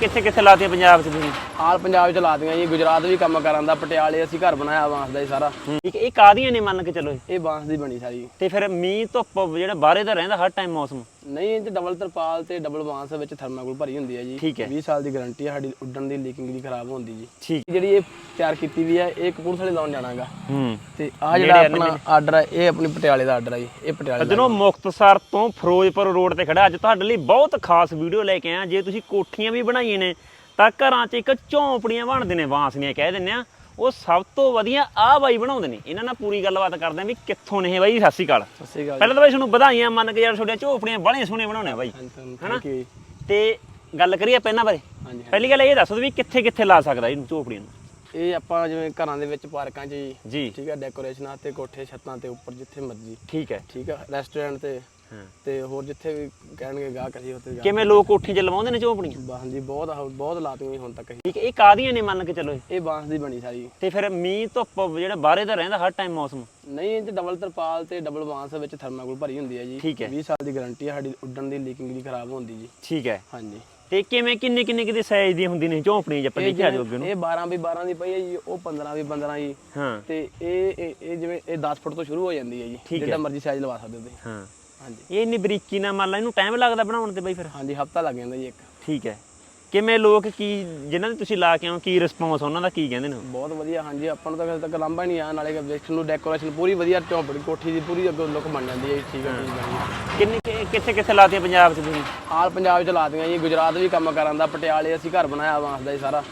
ਕਿੱਥੇ ਕਿੱਥੇ ਲਾਤੀਆਂ ਪੰਜਾਬ 'ਚ ਤੁਸੀਂ? ਆਲ ਪੰਜਾਬ ਚ ਲਾਦੀਆਂ ਜੀ ਗੁਜਰਾਤ ਵੀ ਕੰਮ ਕਰਾਂਦਾ ਪਟਿਆਲੇ ਅਸੀਂ ਘਰ ਬਣਾਇਆ ਬਾਂਸ ਦਾ ਹੀ ਸਾਰਾ। ਇੱਕ ਇਹ ਕਾਦੀਆਂ ਨੇ ਮੰਨ ਕੇ ਚੱਲੋ ਇਹ? ਇਹ ਬਾਂਸ ਦੀ ਬਣੀ ਸਾਰੀ। ਤੇ ਫਿਰ ਮੀਂਹ ਧੁੱਪ ਜਿਹੜਾ ਬਾਹਰੇ ਦਾ ਰਹਿੰਦਾ ਹਰ ਟਾਈਮ ਮੌਸਮ? ਨਹੀਂ ਇਹ ਡਬਲ ਤਰਪਾਲ ਤੇ ਡਬਲ ਬਾਂਸ ਵਿੱਚ ਥਰਮਾਕੋਲ ਭਰੀ ਹੁੰਦੀ ਹੈ ਜੀ। ਠੀਕ ਹੈ। 20 ਸਾਲ ਦੀ ਗਾਰੰਟੀ ਹੈ ਸਾਡੀ ਉੱਡਣ ਦੀ ਲੀਕਿੰਗ ਦੀ ਖਰਾਬ ਹੁੰਦੀ ਜੀ। ਠੀਕ। ਜਿਹੜੀ ਇਹ ਤਿਆਰ ਕੀਤੀ ਵੀ ਹੈ ਇਹ ਕਪੂਰਥਲੇ ਲਾਉਣ ਜਾਣਾਗਾ। ਹੂੰ। ਤੇ ਆ ਜਿਹੜਾ ਆਪਣਾ ਆਰਡਰ ਹੈ ਇਹ ਆਪਣੀ ਪਟਿਆਲੇ ਦਾ ਆਰਡਰ ਹੈ ਜੀ ਇਹ ਪਟਿਆਲੇ ਦਾ ਸੱਜਣੋ ਮੁਕਤਸਰ ਤੋਂ ਫਿਰੋਜ਼ਪੁਰ ਰੋਡ ਤੇ ਖੜਾ ਅੱਜ ਤੁਹਾਡੇ ਲਈ ਬਹੁਤ ਖਾਸ ਵੀਡੀਓ ਲੈ ਕੇ ਆਇਆ। ਜੇ ਤੁਸੀਂ ਕੋਠੀਆਂ ਵੀ ਬਣਾਈਆਂ ਨੇ ਤਾਂ ਘਰਾਂ 'ਚ ਇੱਕ ਝੌਂਪੜੀਆਂ ਬਣਦੇ ਨੇ ਵਾਂਸਨੀਆਂ ਕਹਿ ਦਿੰਦੇ ਆ। ਉਹ ਸਭ ਤੋਂ ਵਧੀਆ ਆਹ ਬਾਈ ਬਣਾਉਂਦੇ ਨੇ। ਇਹਨਾਂ ਨਾਲ ਪੂਰੀ ਗੱਲਬਾਤ ਕਰਦੇ ਆ ਵੀ ਕਿੱਥੋਂ ਨੇ ਇਹ ਬਾਈ ਸਤਿ ਸ਼੍ਰੀ ਅਕਾਲ। ਸਤਿ ਸ਼੍ਰੀ ਅਕਾਲ ਪਹਿਲਾਂ ਤਾਂ ਬਾਈ ਤੁਹਾਨੂੰ ਵਧਾਈਆਂ ਮੰਨ ਕੇ ਯਾਰ ਤੁਹਾਡੀਆਂ ਝੌਂਪੜੀਆਂ ਬੜੀਆਂ ਸੋਹਣੀਆਂ ਬਣਾਉਣੇ ਆ ਬਾਈ ਯੂ ਤੇ ਗੱਲ ਕਰੀਏ ਪਹਿਲਾਂ ਬਾਰੇ। ਪਹਿਲੀ ਗੱਲ ਇਹ ਦੱਸ ਵੀ ਕਿੱਥੇ ਕਿੱਥੇ ਲਾ ਸਕਦਾ ਇਹਨੂੰ ਝੌਂਪੜੀਆਂ ਨੂੰ। ਇਹ ਆਪਾਂ ਜਿਵੇਂ ਘਰਾਂ ਦੇ ਵਿੱਚ ਪਾਰਕਾਂ 'ਚ ਜੀ। ਠੀਕ ਹੈ ਡੈਕੋਰੇਸ਼ਨਾਂ ਤੇ ਕੋਠੇ ਛੱਤਾਂ ਤੇ ਉੱਪਰ ਜਿੱਥੇ ਮਰਜ਼ੀ। ਠੀਕ ਹੈ। ਠੀਕ ਹੈ ਰੈਸਟੋਰੈਂਟ ਤੇ ਤੇ ਹੋਰ ਜਿੱਥੇ ਵੀ ਕਹਿਣਗੇ ਗਾਹਕ ਅਸੀਂ ਉੱਥੇ ਜਾ ਕਿਵੇਂ ਲੋਕ ਕੋਠੀਆਂ 'ਚ ਲਵਾਉਂਦੇ ਨੇ ਝੌਂਪੜੀਆਂ ਬਾਹਾਂ ਜੀ ਬਹੁਤ ਬਹੁਤ ਲਾਤੀਆਂ ਜੀ ਹੁਣ ਤੱਕ ਅਸੀਂ। ਠੀਕ ਹੈ, ਇਹ ਕਾਦੀਆਂ ਨੇ ਮੰਨ ਕੇ ਚੱਲੋ ਇਹ? ਇਹ ਬਾਂਸ ਦੀ ਬਣੀ ਸਾਰੀ। ਤੇ ਫਿਰ ਮੀਂਹ ਧੁੱਪ ਜਿਹੜਾ ਬਾਹਰੇ ਦਾ ਰਹਿੰਦਾ ਹਰ ਟਾਈਮ ਮੌਸਮ? ਨਹੀਂ ਇਹ ਚ ਡਬਲ ਤਰਪਾਲ ਤੇ ਡਬਲ ਬਾਂਸ ਵਿੱਚ ਥਰਮਾਕੋਲ ਭਰੀ ਹੁੰਦੀ ਹੈ ਜੀ। ਠੀਕ ਹੈ। 20 ਸਾਲ ਦੀ ਗਾਰੰਟੀ ਹੈ ਸਾਡੀ ਉੱਡਣ ਦੀ ਲੀਕਿੰਗ ਦੀ ਖਰਾਬ ਹੁੰਦੀ ਜੀ। ਠੀਕ ਹੈ। ਹਾਂਜੀ। ਤੇ ਕਿਵੇਂ ਕਿੰਨੇ ਕਿੰਨੇ ਕਿਤੇ ਸਾਈਜ਼ ਦੀ ਹੁੰਦੀ ਨੇ ਝੌਂਪੜੀਆਂ ਜੇ ਆਪਾਂ ਇਹ ਦੇਖਿਆ ਅੱਗੇ ਨੂੰ? ਇਹ 12 ਵੀ 12 ਦੀ ਪਈ ਹੈ ਜੀ ਉਹ 15 ਵੀ 15 ਜੀ। ਹਾਂ। ਤੇ ਇਹ ਇਹ ਇਹ ਜਿਵੇਂ ਇਹ 10 ਫੁੱਟ ਤੋਂ ਸ਼ੁਰੂ ਹੋ ਜਾਂਦੀ ਹੈ ਜੀ ਠੀਕ ਹੈ। ਜਿਹੜਾ ਮਰਜ਼ੀ ਸਾਈਜ਼ ਲਵਾ ਸਕਦੇ ਹੋ ਤੁਸੀਂ। ਹਾਂ। ਹਾਂਜੀ। ਇਹ ਇੰਨੀ ਬਰੀਕੀ ਨਾਲ ਮੰਨ ਲਾ ਇਹਨੂੰ ਟਾਈਮ ਲੱਗਦਾ ਬਣਾਉਣ ਤੇ ਬਈ ਫਿਰ। ਹਾਂਜੀ ਹਫਤਾ ਲੱਗ ਜਾਂਦਾ ਜੀ ਇੱਕ। ਠੀਕ ਹੈ। ਕਿਵੇਂ ਲੋਕ ਕੀ ਜਿਨ੍ਹਾਂ ਦੇ ਤੁਸੀਂ ਲਾ ਕੇ ਆਓ ਕੀ ਰਿਸਪੌਂਸ ਉਹਨਾਂ ਦਾ ਕੀ ਕਹਿੰਦੇ ਨੇ ਬਹੁਤ ਵਧੀਆ ਹਾਂਜੀ ਆਪਾਂ ਨੂੰ ਤਾਂ ਕਿਸੇ ਤੱਕ ਲੰਬਾ ਨਹੀਂ ਆ ਨਾਲੇ ਵੇਖਣ ਨੂੰ ਡੈਕੋਰੇਸ਼ਨ ਪੂਰੀ ਵਧੀਆ ਝੌਂਪੜੀ ਕੋਠੀ ਦੀ ਪੂਰੀ ਅੱਗੋਂ ਲੁੱਕ ਬਣ ਜਾਂਦੀ ਹੈ ਜੀ ਠੀਕ ਹੈ ਜੀ। ਕਿੰਨੇ ਕਿੱਥੇ ਕਿੱਥੇ ਲਾਤੀਆਂ ਪੰਜਾਬ 'ਚ ਤੁਸੀਂ? ਆਲ ਪੰਜਾਬ ਚ ਲਾਦੀਆਂ ਜੀ ਗੁਜਰਾਤ ਵੀ ਕੰਮ ਕਰਾਂਦਾ ਪਟਿਆਲੇ ਅਸੀਂ ਘਰ ਬਣਾਇਆ ਬਾਂਸ ਦਾ ਹੀ। ਸਾਰਾ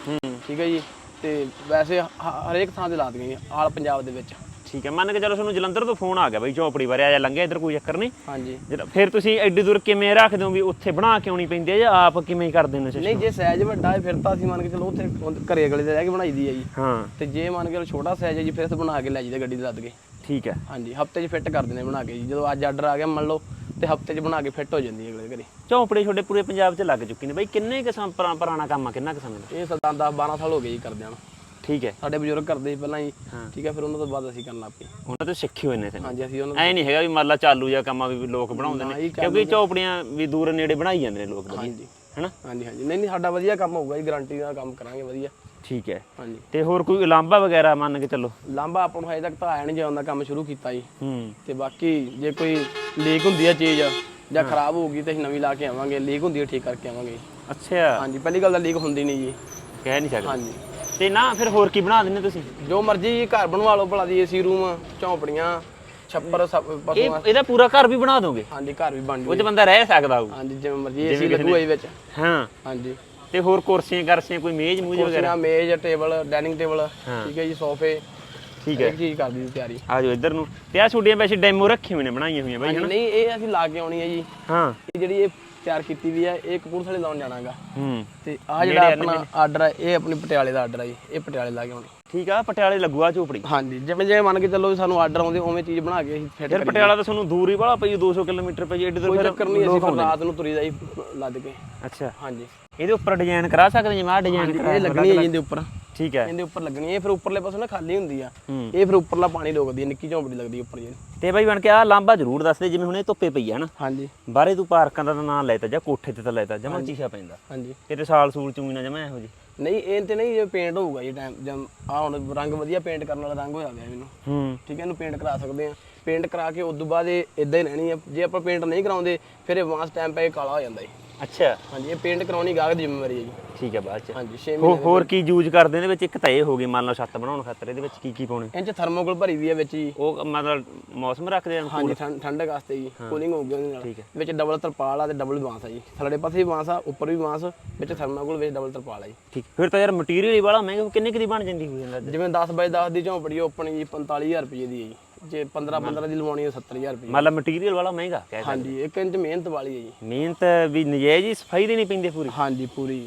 ਠੀਕ ਹੈ ਜੀ ਤੇ ਵੈਸੇ ਹਰੇਕ ਥਾਂ ਤੇ ਲਾਦੀਆਂ ਜੀ ਆਲ ਪੰਜਾਬ ਦੇ ਵਿੱਚ। ਠੀਕ ਹੈ ਮੰਨ ਕੇ ਚਲੋ ਤੁਹਾਨੂੰ ਜਲੰਧਰ ਤੋਂ ਫੋਨ ਆ ਗਿਆ ਬਈ ਝੌਂਪੜੀ ਬਾਰੇ ਆ ਜਾ ਲੰਘਿਆ ਇੱਧਰ ਕੋਈ ਚੱਕਰ ਨਹੀਂ। ਹਾਂਜੀ। ਜਿਹੜਾ ਫਿਰ ਤੁਸੀਂ ਐਡੀ ਦੂਰ ਕਿਵੇਂ ਰੱਖਦੇ ਹੋ ਵੀ ਉੱਥੇ ਬਣਾ ਕੇ ਆਉਣੀ ਪੈਂਦੀ ਹੈ ਜਾਂ ਆਪ ਕਿਵੇਂ ਕਰਦੇ ਨੇ system? ਨਹੀਂ ਜੇ ਸਾਈਜ਼ ਵੱਡਾ ਹੈ ਫਿਰ ਤਾਂ ਅਸੀਂ ਮੰਨ ਕੇ ਚਲੋ ਉੱਥੇ ਘਰੇ ਅਗਲੇ ਦੇ ਰਹਿ ਕੇ ਬਣਾਈ ਦੀ ਹੈ ਜੀ। ਹਾਂ। ਤੇ ਜੇ ਮੰਨ ਕੇ ਚਲੋ ਛੋਟਾ ਸਾਈਜ਼ ਹੈ ਜੀ ਫਿਰ ਅਸੀਂ ਬਣਾ ਕੇ ਲੈ ਜੀਦੇ ਗੱਡੀ ਤੇ ਲੱਦ ਕੇ। ਠੀਕ ਹੈ। ਹਾਂਜੀ ਹਫ਼ਤੇ 'ਚ ਫਿੱਟ ਕਰ ਦਿੰਦੇ ਬਣਾ ਕੇ ਜੀ। ਜਦੋਂ ਅੱਜ ਆਰਡਰ ਆ ਗਿਆ ਮੰਨ ਲਓ ਤੇ ਹਫ਼ਤੇ 'ਚ ਬਣਾ ਕੇ ਫਿੱਟ ਹੋ ਜਾਂਦੀ ਹੈ ਅਗਲੇ ਘਰੇ। ਝੌਂਪੜੀ ਤੁਹਾਡੇ ਪੂਰੇ ਪੰਜਾਬ 'ਚ ਲੱਗ ਚੁੱਕੀ ਨੇ ਬਈ। ਕਿੰਨੇ ਕਿਸਮ ਪੁਰਾਣਾ ਕੰਮ ਆ ਕਿੰਨਾ ਕਿਸਮ ਦਾ ਇਹ ਸਦਾ 10 12 ਸਾਲ ਹੋ ਗਏ ਜੀ ਕਰਦਿਆਂ ਨੂੰ। ਠੀਕ ਹੈ। ਸਾਡੇ ਬਜ਼ੁਰਗ ਕਰਦੇ ਸੀ ਪਹਿਲਾਂ ਹਾਂ। ਠੀਕ ਹੈ ਫਿਰ ਉਹਨਾਂ ਤੋਂ ਬਾਅਦ ਅਸੀਂ ਕਰਨ ਲੱਗ ਪਏ। ਉਹਨਾਂ ਤੋਂ ਸਿੱਖੇ ਹੋਏ ਨੇ ਤੇ ਹਾਂਜੀ ਅਸੀਂ ਉਹਨਾਂ ਐ ਨਹੀਂ ਹੈਗਾ ਵੀ ਮੰਨ ਲਾ ਚਾਲੂ ਜਾਂ ਕੰਮਾਂ ਵੀ ਲੋਕ ਬਣਾਉਂਦੇ ਨਾ, ਕਿਉਂਕਿ ਝੌਪੜੀਆਂ ਵੀ ਦੂਰ ਨੇੜੇ ਬਣਾਈ ਜਾਂਦੇ ਨੇ ਲੋਕ ਹਾਂਜੀ। ਹੈਨਾ? ਹਾਂਜੀ ਹਾਂਜੀ। ਨਹੀਂ ਨਹੀਂ ਸਾਡਾ ਵਧੀਆ ਕੰਮ ਹੋਊਗਾ ਜੀ ਗਾਰੰਟੀ ਨਾਲ ਕੰਮ ਕਰਾਂਗੇ ਵਧੀਆ। ਠੀਕ ਹੈ। ਹਾਂਜੀ। ਤੇ ਹੋਰ ਕੋਈ ਉਲਾਂਭਾ ਵਗੈਰਾ ਮੰਨ ਕੇ ਚੱਲੋ? ਲਾਂਬਾ ਆਪਾਂ ਨੂੰ ਹਜੇ ਤੱਕ ਤਾਂ ਆਇਆ ਨਹੀਂ ਜਾਂਦਾ ਕੰਮ ਸ਼ੁਰੂ ਕੀਤਾ ਜੀ। ਹੂੰ। ਤੇ ਬਾਕੀ ਜੇ ਕੋਈ ਲੀਕ ਹੁੰਦੀ ਹੈ ਚੀਜ਼ ਜਾਂ ਖਰਾਬ ਹੋਊਗੀ ਤੇ ਅਸੀਂ ਨਵੀਂ ਲਾ ਕੇ ਆਵਾਂਗੇ ਲੀਕ ਹੁੰਦੀ ਹੈ ਠੀਕ ਕਰਕੇ ਆਵਾਂਗੇ ਅੱਛਾ। ਹਾਂਜੀ ਪਹਿਲੀ ਗੱਲ ਤਾਂ ਲੀਕ ਹੁੰਦੀ ਨਹੀਂ ਜੀ। ਕਹਿ ਨਹੀਂ ਸਕਦੇ। ਹਾਂਜੀ। ਤੇ ਨਾ ਫਿਰ ਹੋਰ ਕੀ ਬਣਾ ਦਿੰਦੇ ਤੁਸੀਂ? ਜੋ ਮਰਜ਼ੀ ਜੀ ਘਰ ਬਣਵਾ ਲਓ ਭਲਾ ਦੀ ਏਸੀ ਰੂਮ ਝੌਂਪੜੀਆਂ ਛੱਪਰ ਸਭ ਇਹ ਪਸ਼ੂਆਂ ਇਹਦਾ ਪੂਰਾ ਘਰ ਵੀ ਬਣਾ ਦੋਗੇ? ਹਾਂਜੀ ਘਰ ਵੀ ਬਣ ਉਹ ਜੂ 'ਚ ਬੰਦਾ ਰਹਿ ਸਕਦਾ ਹੋਊ। ਹਾਂਜੀ ਜਿਵੇਂ ਮਰਜ਼ੀ ਏਸੀ ਲੱਗੂ ਇਹ ਵਿੱਚ। ਹਾਂ। ਹਾਂਜੀ। ਤੇ ਹੋਰ ਕੁਰਸੀਆਂ ਕਰਸੀਆਂ ਕੋਈ ਮੇਜ਼ ਮੂਜ ਵਗੈਰਾ? ਕੁਰਸੀਆਂ ਮੇਜ਼ ਟੇਬਲ ਡਾਈਨਿੰਗ ਟੇਬਲ ਹਾਂ। ਠੀਕ ਹੈ ਜੀ ਸੋਫੇ। ਠੀਕ ਹੈ। ਇੱਕ ਚੀਜ਼ ਕਰ ਦੀ ਤਿਆਰੀ। ਆ ਜਾਓ ਇੱਧਰ ਨੂੰ। ਤੇ ਆ ਛੋਟੀਆਂ ਵੈਸੇ ਡੈਮੋ ਰੱਖੀ ਹੋਈਆਂ ਨੇ ਬਣਾਈਆਂ ਹੋਈਆਂ ਬਾਈ ਹਾਂਜੀ, ਨਹੀਂ ਇਹ ਅਸੀਂ ਲਾ ਕੇ ਆਉਣੀ ਹੈ ਜੀ। ਹਾਂ। ਇਹ ਜਿਹੜੀ ਇਹ ਤਿਆਰ ਕੀਤੀ ਵੀ ਹੈ ਇਹ ਕਪੂਰਥਲੇ ਲਾਉਣ ਜਾਣਾਗਾ। ਹੂੰ। ਤੇ ਆ ਜਿਹੜਾ ਆਪਣਾ ਆਰਡਰ ਹੈ ਇਹ ਆਪਣੀ ਪਟਿਆਲੇ ਦਾ ਆਰਡਰ ਹੈ ਜੀ ਇਹ ਪਟਿਆਲੇ ਲਾ ਕੇ ਆਉਣੀ। ਠੀਕ ਆ ਪਟਿਆਲੇ ਲੱਗੂ ਆ ਝੋਪੜੀ। ਹਾਂਜੀ ਜਿਵੇਂ ਜਿਵੇਂ ਮੰਨ ਕੇ ਚੱਲੋ ਵੀ ਸਾਨੂੰ ਆਰਡਰ ਆਉਂਦੇ ਉਵੇਂ ਚੀਜ਼ ਬਣਾ ਕੇ ਅਸੀਂ ਫਿੱਟ ਯਾਰ ਪਟਿਆਲਾ ਤਾਂ ਤੁਹਾਨੂੰ ਦੂਰ ਹੀ ਬੜਾ ਪਈ 200 ਕਿਲੋਮੀਟਰ ਪਈ ਕੋਈ ਫਿਰ ਚੱਕਰ ਨਹੀਂ ਅਸੀਂ ਫਿਰ ਰਾਤ ਨੂੰ। ਤੁਰੀ ਦਾ ਜੀ ਲੱਦ ਕੇ। ਅੱਛਾ। ਹਾਂਜੀ। ਇਹਦੇ ਉੱਪਰ ਡਿਜ਼ਾਈਨ ਕਰਾ ਸਕਦੇ ਜਿਵੇਂ ਆ ਡਿਜ਼ਾਈਨ ਇਹ ਲੱਗਣੀ ਹੈ ਇਹਦੇ ਉੱਪਰ। ਠੀਕ ਹੈ। ਇਹਦੇ ਉੱਪਰ ਲੱਗਣੀ ਇਹ ਫਿਰ ਉੱਪਰਲੇ ਪਾਸੇ ਨਾ ਖਾਲੀ ਹੁੰਦੀ ਆ। ਇਹ ਫਿਰ ਉੱਪਰਲਾ ਪਾਣੀ ਰੋਕਦੀ ਹੈ ਨਿੱਕੀ ਝੌਂਪੜੀ ਲੱਗਦੀ ਉੱਪਰ ਜੀ। ਤੇ ਬਾਈ ਬਣ ਕੇ ਆ ਲਾਂਬਾ ਜ਼ਰੂਰ ਦੱਸ ਦੇ ਜਿਵੇਂ ਹੁਣ ਇਹ ਧੁੱਪੇ ਪਈ ਆ ਹਨਾ ਹਾਂਜੀ। ਬਾਹਰੇ ਤੂੰ ਪਾਰਕਾਂ ਦਾ ਨਾਂ ਲੈਤਾ ਜਾਂ ਕੋਠੇ ਤੇ ਤਾਂ ਲੈਤਾ ਜਮਾ ਚੀਸ਼ਾ ਪੈਂਦਾ। ਹਾਂਜੀ। ਤੇਰੇ ਸਾਲ ਸੂਲ ਚੂਈ ਨਾ ਜਮਾ ਇਹੋ ਜੀ ਨਹੀਂ ਇਹ ਤੇ ਨਹੀਂ ਜੇ ਪੇਂਟ ਹੋਊਗਾ ਜੀ ਟਾਈਮ ਜਦ ਆ ਹੁਣ ਰੰਗ ਵਧੀਆ ਪੇਂਟ ਕਰਨ ਵਾਲਾ ਰੰਗ ਹੋਇਆ ਗਿਆ ਮੈਨੂੰ ਹੂੰ। ਠੀਕ ਹੈ ਇਹਨੂੰ ਪੇਂਟ ਕਰਾ ਸਕਦੇ ਆ ਪੇਂਟ ਕਰਾ ਕੇ ਉਸ ਤੋਂ ਬਾਅਦ ਇਹ ਇਦਾਂ ਹੀ ਰਹਿਣੀ ਆ। ਜੇ ਆਪਾਂ ਪੇਂਟ ਨਹੀਂ ਕਰਾਉਂਦੇ ਫਿਰ ਇਹ ਵਾਂਸ ਟਾਈਮ ਪੈ ਕੇ ਕਾਲਾ ਹੋ ਜਾਂਦਾ ਹੈ ਅੱਛਾ। ਹਾਂਜੀ ਇਹ ਪੇਂਟ ਕਰਾਉਣੀ ਗਾਹਕ ਦੀ ਜ਼ਿੰਮੇਵਾਰੀ ਹੈ ਜੀ। ਠੀਕ ਹੈ ਬਾਅਦ ਚ। ਹਾਂਜੀ 6 ਹੋ- ਹੋਰ ਕੀ ਯੂਜ਼ ਕਰਦੇ ਇਹਦੇ ਵਿੱਚ ਇੱਕ ਤਾਂ ਇਹ ਹੋ ਗਈ ਮੰਨ ਲਓ ਛੱਤ ਬਣਾਉਣ ਖਾਤਰ ਇਹਦੇ ਵਿੱਚ ਕੀ ਕੀ ਪਾਉਣੇ? ਇਹ ਚ ਥਰਮੋਕੋਲ ਭਰੀ ਵੀ ਹੈ ਵਿੱਚ ਜੀ। ਉਹ ਮਤਲਬ ਮੌਸਮ ਰੱਖਦੇ ਆ ਹਾਂਜੀ ਠੰਡ- ਠੰਡਕ ਵਾਸਤੇ ਜੀ ਕੂਲਿੰਗ ਹੋਊਗੀ ਉਹਦੇ ਨਾਲ। ਠੀਕ ਹੈ। ਵਿੱਚ ਡਬਲ ਤਰਪਾਲ ਆ ਤੇ ਡਬਲ ਬਾਂਸ ਆ ਜੀ। ਥੱਲੜੇ ਪਾਸੇ ਵੀ ਬਾਂਸ ਆ ਉੱਪਰ ਵੀ ਬਾਂਸ ਵਿੱਚ ਥਰਮੋਕੋਲ ਵਿੱਚ ਡਬਲ ਤਰਪਾਲ ਆ ਜੀ। ਠੀਕ। ਫਿਰ ਤਾਂ ਯਾਰ ਮਟੀਰੀਅਲ ਹੀ ਵਾਲਾ ਮਹਿੰਗਾ ਕਿੰਨੇ ਕੁ ਦੀ ਬਣ ਜਾਂਦੀ ਹੋਈ ਜਾਂਦਾ ਜਿਵੇਂ 10 ਬਾਈ 10 ਦੀ ਝੌਂਪੜੀ ਓਪਨ ਜੀ 45000 ਰੁਪਏ ਦੀ ਹੈ ਜੀ। ਜੇ 15 15 ਦੀ ਲਵਾਉਣੀ ਹੈ 70000 ਰੁਪਏ। ਮਤਲਬ ਮਟੀਰੀਅਲ ਵਾਲਾ ਮਹਿੰਗਾ ਕਹਿ ਹਾਂਜੀ 1 ਇੰਚ ਮਿਹਨਤ ਵਾਲੀ ਹੈ ਜੀ। ਮਿਹਨਤ ਵੀ ਨਜਾਇਜ਼ ਹੀ ਸਫ਼ਾਈ ਦੇਣੀ ਪੈਂਦੀ ਹੈ ਪੂਰੀ? ਹਾਂਜੀ ਪੂਰੀ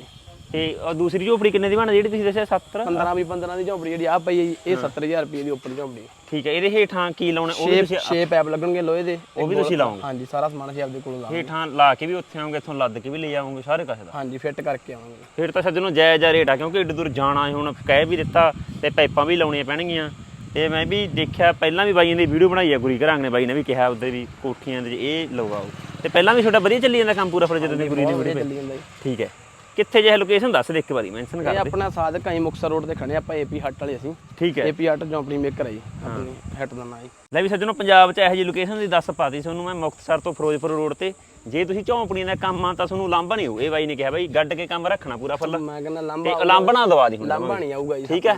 ਤੇ ਉਹ ਦੂਸਰੀ ਝੋਪੜੀ ਕਿੰਨੇ ਦੀ ਬਣਦੀ ਜਿਹੜੀ ਤੁਸੀਂ ਦੱਸਿਆ 70 15 ਵੀ 15 ਦੀ ਝੌਂਪੜੀ ਜਿਹੜੀ ਆ ਪਈ ਹੈ ਜੀ ਇਹ 70000 ਰੁਪਏ ਦੀ ਉੱਪਰ ਝੌਂਪੜੀ ਠੀਕ ਹੈ ਇਹਦੇ ਹੇਠਾਂ ਕੀ ਲਾਉਣਾ? ਉਹ ਵੀ ਤੁਸੀਂ ਪੈਪ ਲੱਗਣਗੇ ਲੋਹੇ ਦੇ। ਉਹ ਵੀ ਤੁਸੀਂ ਲਾਓਗੇ? ਹਾਂਜੀ ਸਾਰਾ ਸਮਾਨ ਅਸੀਂ ਆਪਦੇ ਕੋਲੋਂ ਲਾਵਾਂਗੇ। ਹੇਠਾਂ ਲਾ ਕੇ ਵੀ ਉੱਥੇ ਆਉਂਗੇ ਇੱਥੋਂ ਲੱਦ ਕੇ ਵੀ ਲੈ ਜਾਓਗੇ ਸਾਰੇ ਕਾਸੇ ਦਾ? ਹਾਂਜੀ ਫਿੱਟ ਕਰਕੇ ਆਵਾਂਗੇ। ਫਿਰ ਤਾਂ ਸੱਜਣੋਂ ਜਾਇਜ਼ ਰੇਟ ਆ ਕਿਉਂਕਿ ਏਡੇ ਦੂਰ ਜਾਣਾ ਹੈ ਹੁਣ ਕਹਿ ਵੀ ਦਿੱਤਾ ਤੇ ਪਾਈਪਾਂ ਵੀ ਲਾਉਣੀਆਂ ਪੈਣਗੀਆਂ। ਤੇ ਮੈਂ ਵੀ ਦੇਖਿਆ ਪਹਿਲਾਂ ਵੀ ਬਾਈਆਂ ਦੀ ਵੀਡੀਓ ਬਣਾਈ ਆ ਗੁਰੀ ਘਰਾਂਗ ਨੇ ਬਾਈ ਨੇ ਵੀ ਕਿਹਾ ਉਧਰ ਵੀ ਕੋਠੀਆਂ ਦੇ ਇਹ ਲਗਾਓ ਤੇ ਪਹਿਲਾਂ ਵੀ ਤੁਹਾਡਾ ਵਧੀਆ ਚੱਲੀ ਜਾਂਦਾ ਕੰਮ ਪੂਰਾ ਫਿਰ ਜਦੋਂ ਦੀ ਗੁਰੀ ਦੀ ਵੀਡੀਓ ਚੱਲੀ ਜਾਂਦਾ ਜੀ। ਠੀਕ ਹੈ। ਕਿੱਥੇ ਜੇ ਲੋਕੇਸ਼ਨ ਦੱਸ ਦੇ ਇੱਕ ਵਾਰੀ ਮੈਂਸ਼ਨ ਇਹ ਕਰ ਦੇ। ਆਪਣਾ ਸਾਧਕ ਆਈ ਮੁਕਤਸਰ ਰੋਡ ਤੇ ਖੜੇ ਆਪਾਂ ਏਪੀ ਹੱਟ ਵਾਲੇ ਅਸੀਂ। ਠੀਕ ਹੈ। ਏਪੀ ਹੱਟ ਚੌਂਪੜੀ ਮੇਕਰ ਹੈ ਜੀ ਆਪਣੀ ਹੱਟ ਦਾ ਨਾਂ ਜੀ। ਲੈ ਵੀ ਸੱਜਣੋ ਪੰਜਾਬ 'ਚ ਇਹੋ ਜਿਹੀ ਲੋਕੇਸ਼ਨ ਦੀ ਦੱਸ ਪਾਤੀ ਤੁਹਾਨੂੰ ਮੈਂ ਮੁਕਤਸਰ ਤੋਂ ਫਿਰੋਜ਼ਪੁਰ ਰੋਡ ਤੇ। ਜੇ ਤੁਸੀਂ ਝੌਂਪੜੀਆਂ ਦਾ ਕੰਮ ਆ ਤਾਂ ਤੁਹਾਨੂੰ ਲਾਂਭਾ ਨਹੀਂ ਹੋਊ। ਇਹ ਬਾਈ ਨੇ ਕਿਹਾ ਬਾਈ ਗੱਡ ਕੇ ਕੰਮ ਰੱਖਣਾ ਪੂਰਾ ਫੁੱਲ। ਮੈਂ ਕਹਿੰਦਾ ਤੇ ਲੰਬਾ ਲਾਂਭਣਾ ਦਵਾ ਦੀ ਲੰਬਾ ਨਹੀਂ ਆਊਗਾ ਜੀ ਠੀਕ ਹੈ।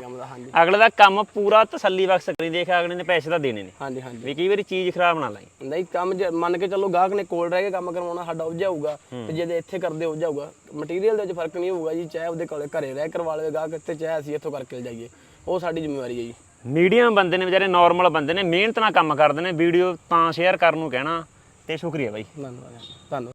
ਅਗਲੇ ਦਾ ਕੰਮ ਪੂਰਾ ਤਸੱਲੀ ਬਖਸ਼ ਕਰੀ ਦੇਖ ਅਗਲੇ ਨੇ ਪੈਸੇ ਤਾਂ ਦੇਣੇ ਨੇ। ਹਾਂਜੀ ਹਾਂਜੀ। ਵੀ ਕਈ ਵਾਰੀ ਚੀਜ਼ ਖਰਾਬ ਨਾ ਲਾਈ। ਨਹੀਂ ਕੰਮ ਜੇ ਮੰਨ ਕੇ ਚੱਲੋ ਗਾਹਕ ਨੇ ਕੋਲ ਰਹਿ ਕੇ ਕੰਮ ਕਰਵਾਉਣਾ ਸਾਡਾ ਉਪ ਜਾਊਗਾ ਤੇ ਜੇ ਇੱਥੇ ਕਰਦੇ ਉਪ ਜਾਊਗਾ ਮਟੀਰੀਅਲ ਦੇ ਵਿੱਚ ਫ਼ਰਕ ਨਹੀਂ ਹੋਊਗਾ ਜੀ ਚਾਹੇ ਉਹਦੇ ਕੋਲੇ ਘਰੇ ਰਹਿ ਕਰਵਾ ਲਵੇ ਗਾਹਕ ਤੇ ਚਾਹੇ ਅਸੀਂ ਇੱਥੋਂ ਕਰਕੇ ਜਾਈਏ। ਉਹ ਸਾਡੀ ਜ਼ਿੰਮੇਵਾਰੀ ਹੈ ਜੀ। ਮੀਡੀਅਮ ਬੰਦੇ ਨੇ ਵਿਚਾਰੇ ਨਾਰਮਲ ਬੰਦੇ ਨੇ ਮਿਹਨਤ ਨਾਲ ਕੰਮ ਕਰਦੇ ਨੇ ਵੀਡੀਓ ਤਾਂ ਸ਼ੇਅਰ ਕਰਨ ਨੂੰ ਕਹਿਣਾ ਤੇ ਸ਼ੁਕਰੀਆ ਬਾਈ। ਧੰਨਵਾਦ ਧੰਨਵਾਦ।